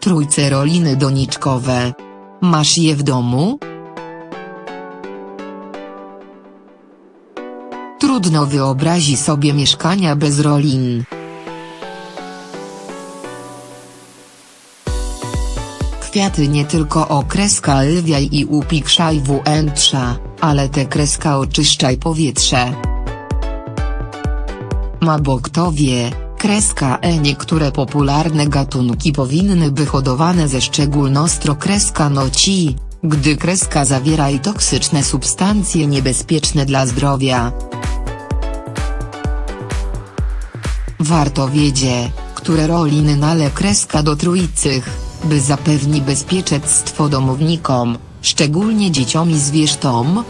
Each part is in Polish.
Trójce roliny doniczkowe. Masz je w domu? Trudno wyobrazi sobie mieszkania bez rolin. Kwiaty nie tylko okreska lwiaj i upikszaj wnętrza, ale te kreska oczyszczaj powietrze. Mało kto wie, kreska E niektóre popularne gatunki powinny być hodowane ze szczególnostro kreska noci, gdy kreska zawiera i toksyczne substancje niebezpieczne dla zdrowia. Warto wiedzieć, które roliny nale kreska do trójcych, by zapewni bezpieczeństwo domownikom, szczególnie dzieciom i zwierzętom.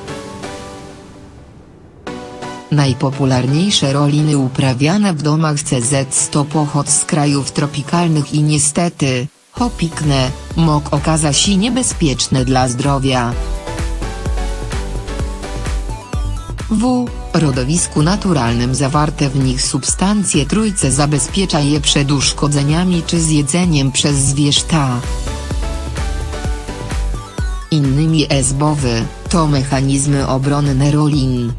Najpopularniejsze roliny uprawiane w domach CZ to pochód z krajów tropikalnych i niestety, hopikne, mok okaza się niebezpieczne dla zdrowia. W rodowisku naturalnym zawarte w nich substancje trójce zabezpiecza je przed uszkodzeniami czy zjedzeniem przez zwierzęta. Innymi esbowy, to mechanizmy obronne rolin.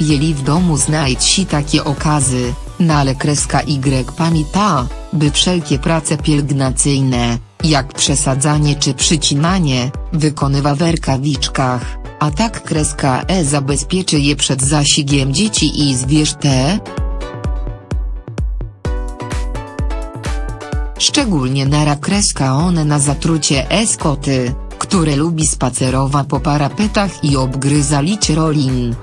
Jeli w domu znajdź takie okazy, nale kreska Y pamięta, by wszelkie prace pielęgnacyjne, jak przesadzanie czy przycinanie, wykonywa w rękawiczkach, a tak kreska E zabezpieczy je przed zasigiem dzieci i zwierząt. Szczególnie nara kreska one na zatrucie eskoty, które lubi spacerowa po parapetach i obgryza licie rolin.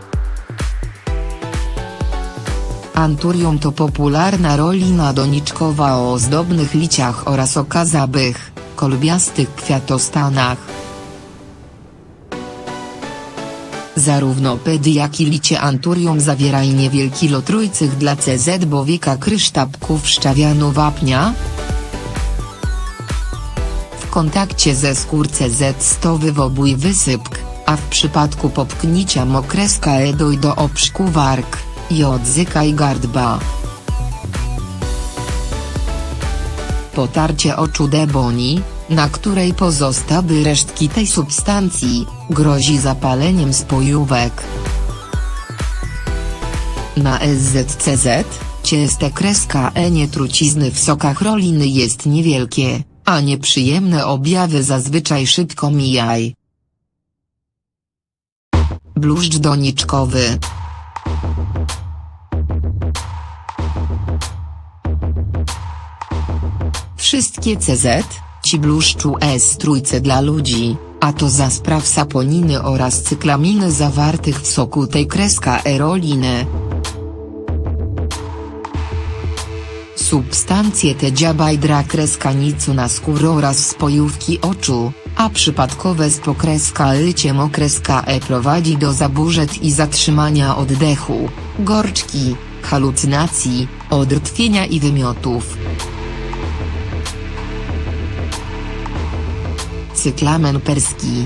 Anturium to popularna rolina doniczkowa o ozdobnych liciach oraz okazabych, kolbiastych kwiatostanach. Zarówno pedy jak i licie anturium zawierają niewielki lot trójcych dla CZ bo wieka kryształków szczawianu wapnia, w kontakcie ze skór CZ to wywobój wysypk, a w przypadku popknięcia mokreska e do obszku warg, i gardba. Potarcie oczu deboni, na której pozostały resztki tej substancji, grozi zapaleniem spojówek. Na SZCZ, cieste kreska E nietrucizny w sokach roliny jest niewielkie, a nieprzyjemne objawy zazwyczaj szybko mijaj. Bluszcz doniczkowy Wszystkie CZ, ci bluszczu S trójce dla ludzi, a to za spraw saponiny oraz cyklaminy zawartych w soku tej kreska eroliny. Substancje te dziabaj dla kreska nicu na skórę oraz spojówki oczu, a przypadkowe spokreska lycie mokreska E prowadzi do zaburzeń i zatrzymania oddechu, gorczki, halucynacji, odrtwienia i wymiotów. Cyklamen perski.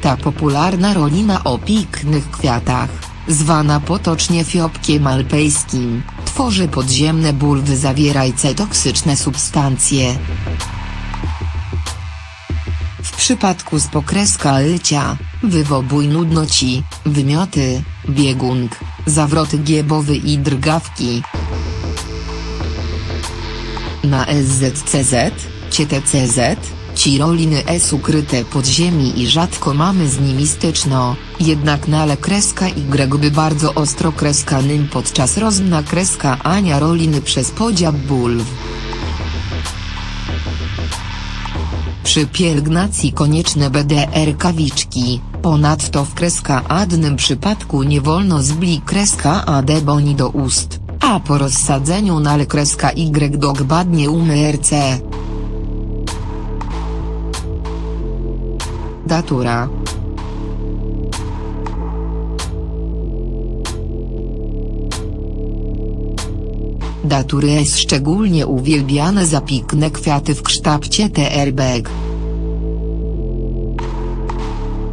Ta popularna rolina o pięknych kwiatach, zwana potocznie fiopkiem alpejskim, tworzy podziemne bulwy zawierające toksyczne substancje. W przypadku spokreska lycia, wywobój nudnoci, wymioty, biegung, zawroty giebowy i drgawki. Na SZCZ, CTCZ, ci roliny S ukryte pod ziemi i rzadko mamy z nimi styczno, jednak nale kreska Y by bardzo ostro kreska nym podczas rozmna kreska Ania roliny przez podział bulw. Przy pielęgnacji konieczne BDR kawiczki, ponadto w kreska adnym przypadku nie wolno zbli kreska AD boni do ust, a po rozsadzeniu nale kreska Y dogbadnie umy RC. Datura Datury jest szczególnie uwielbiane za piękne kwiaty w kształcie terbek.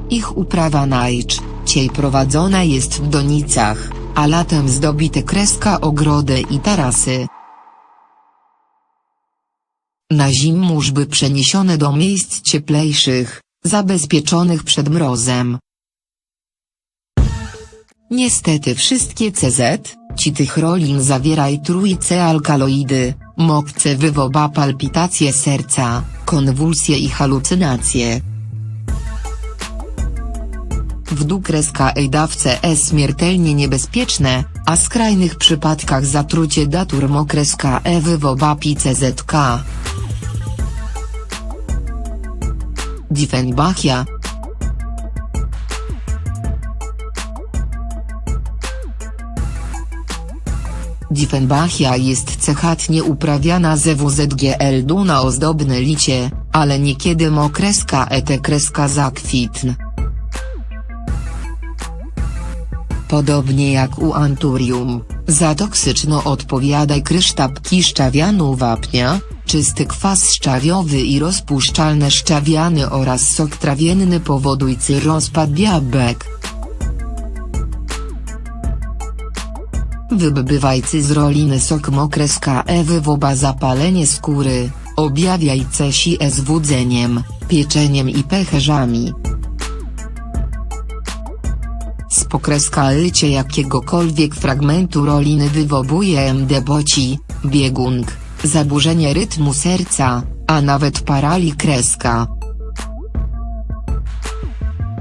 Ich uprawa najczęściej prowadzona jest w donicach, a latem zdobite kreska ogrody i tarasy. Na zimmużby przeniesione do miejsc cieplejszych, zabezpieczonych przed mrozem. Niestety wszystkie CZ, ci tych rolin zawieraj trójce alkaloidy, mokce wywoba palpitacje serca, konwulsje i halucynacje. W dukreska ej dawce E śmiertelnie niebezpieczne, a skrajnych przypadkach zatrucie datur mokreska E wywoba PCZK. Diefenbachia, Diefenbachia jest cechatnie uprawiana ze WZGL na ozdobne licie, ale niekiedy mokreska ete kreska zakwitn. Podobnie jak u Anturium, za toksyczno odpowiada kryształki szczawianu wapnia, czysty kwas szczawiowy i rozpuszczalne szczawiany oraz sok trawienny powodujący rozpad biabek. Wybywajcy z roliny sok mokreska e wywoba zapalenie skóry, objawiajce się z wudzeniem, pieczeniem i pecherzami. Z pokreska lycie jakiegokolwiek fragmentu roliny wywobuje mdeboci, biegung, zaburzenie rytmu serca, a nawet parali kreska.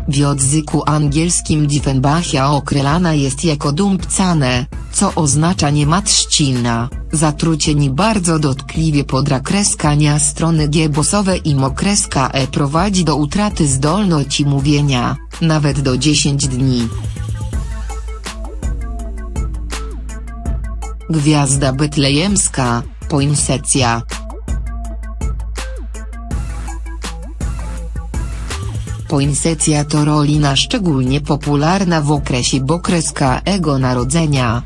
W języku angielskim Diefenbachia określana jest jako dumpcane, co oznacza niematszcina, zatrucie nie bardzo dotkliwie podrakreskania strony giebosowe i mokreska e prowadzi do utraty zdolności mówienia, nawet do 10 dni. Gwiazda betlejemska, poinsecja. Poinsecja to rolina szczególnie popularna w okresie bokreskiego narodzenia.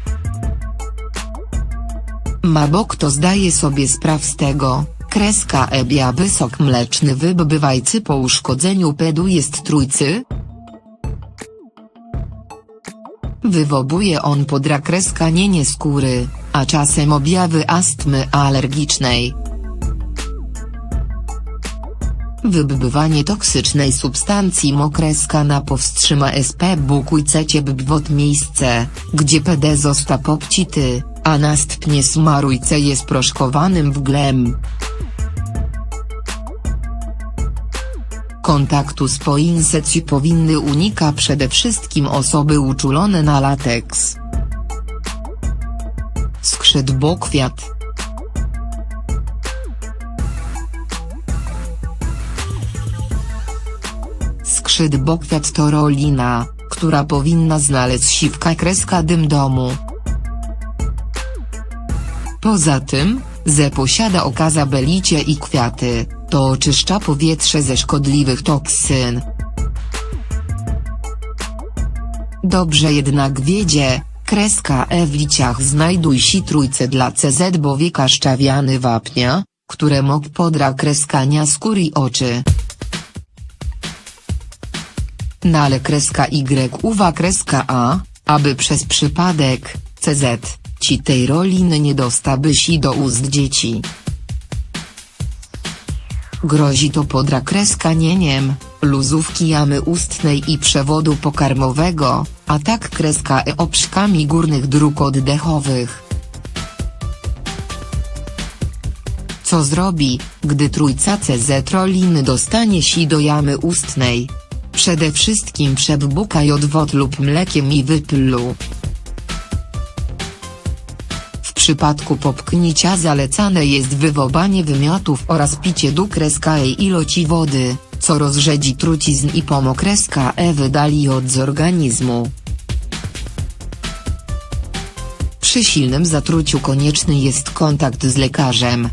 Mało kto zdaje sobie spraw z tego, kreska ebiaby sok mleczny wybywajcy po uszkodzeniu pedu jest trójcy? Wywobuje on podrakreskanienie skóry, a czasem objawy astmy alergicznej. Wybywanie toksycznej substancji mokreska na powstrzyma SP bukujcecie bybwot miejsce, gdzie PD został popcity, a następnie smarujce jest proszkowanym wglem. Kontaktu z poinsecji powinny unika przede wszystkim osoby uczulone na lateks. Skrzydbokwiat Skrzydbokwiat to rolina, która powinna znaleźć siwka kreska dym domu. Poza tym, ze posiada okaza belicie i kwiaty, to oczyszcza powietrze ze szkodliwych toksyn. Dobrze jednak wiedzie, kreska E w liciach znajduje się trójce dla CZ bowieka szczawiany wapnia, które mok podra kreskania skóry oczy. Nale kreska Y uwa kreska A, aby przez przypadek, CZ, ci tej roliny nie dostaby się do ust dzieci. Grozi to podrakreskanieniem, luzówki jamy ustnej i przewodu pokarmowego, a tak kreska e obszkami górnych dróg oddechowych. Co zrobi, gdy trójca CZ roliny dostanie się do jamy ustnej? Przede wszystkim przebukaj odwod lub mlekiem i wyplu. Przypadku popknięcia zalecane jest wywobanie wymiotów oraz picie dukreskiej ilości wody, co rozrzedzi trucizn i pomokreska e wydali od z organizmu. Przy silnym zatruciu konieczny jest kontakt z lekarzem.